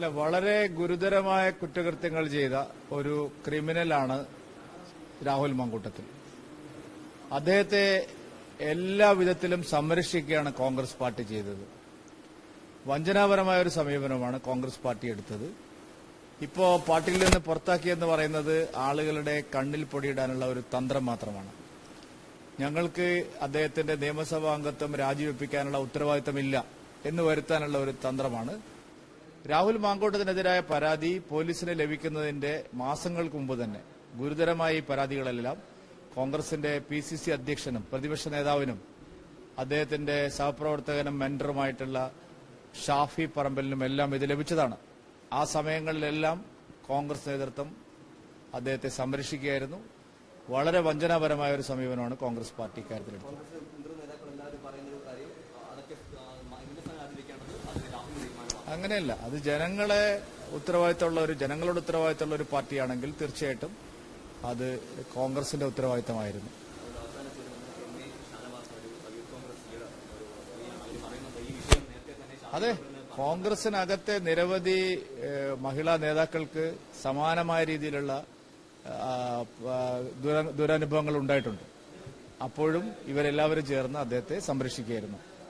അല്ല വളരെ ഗുരുതരമായ കുറ്റകൃത്യങ്ങൾ ചെയ്ത ഒരു ക്രിമിനലാണ് രാഹുൽ മങ്കൂട്ടത്തിൽ. അദ്ദേഹത്തെ എല്ലാ വിധത്തിലും സംരക്ഷിക്കുകയാണ് കോൺഗ്രസ് പാർട്ടി ചെയ്തത്. വഞ്ചനാപരമായ ഒരു സമീപനമാണ് കോൺഗ്രസ് പാർട്ടി എടുത്തത്. ഇപ്പോ പാർട്ടിയിൽ നിന്ന് പുറത്താക്കിയെന്ന് പറയുന്നത് ആളുകളുടെ കണ്ണിൽ പൊടിയിടാനുള്ള ഒരു തന്ത്രം മാത്രമാണ്. ഞങ്ങൾക്ക് അദ്ദേഹത്തിന്റെ നിയമസഭാ അംഗത്വം രാജിവെപ്പിക്കാനുള്ള ഉത്തരവാദിത്തമില്ല എന്ന് വരുത്താനുള്ള ഒരു തന്ത്രമാണ് രാഹുൽ മാങ്കോട്ടത്തിനെതിരായ പരാതി പോലീസിന് ലഭിക്കുന്നതിന്റെ മാസങ്ങൾക്ക് മുമ്പ് തന്നെ. ഗുരുതരമായ ഈ പരാതികളെല്ലാം കോൺഗ്രസിന്റെ പി സി സി അധ്യക്ഷനും പ്രതിപക്ഷ നേതാവിനും അദ്ദേഹത്തിന്റെ സഹപ്രവർത്തകനും മെന്ററുമായിട്ടുള്ള ഷാഫി പറമ്പലിനും എല്ലാം ഇത് ലഭിച്ചതാണ്. ആ സമയങ്ങളിലെല്ലാം കോൺഗ്രസ് നേതൃത്വം അദ്ദേഹത്തെ സംരക്ഷിക്കുകയായിരുന്നു. വളരെ വഞ്ചനാപരമായ ഒരു സമീപനമാണ് കോൺഗ്രസ് പാർട്ടി ഇക്കാര്യത്തിലെടുത്തത് അങ്ങനെയല്ല. അത് ജനങ്ങളെ ഉത്തരവാദിത്തമുള്ള ഒരു ജനങ്ങളുടെ ഉത്തരവാദിത്തമുള്ള ഒരു പാർട്ടിയാണെങ്കിൽ തീർച്ചയായിട്ടും അത് കോൺഗ്രസിന്റെ ഉത്തരവാദിത്തമായിരുന്നു. അതെ കോൺഗ്രസിനകത്തെ നിരവധി മഹിളാ നേതാക്കൾക്ക് സമാനമായ രീതിയിലുള്ള ദുരനുഭവങ്ങൾ ഉണ്ടായിട്ടുണ്ട്. അപ്പോഴും ഇവരെല്ലാവരും ചേർന്ന് അദ്ദേഹത്തെ സംരക്ഷിക്കുകയായിരുന്നു.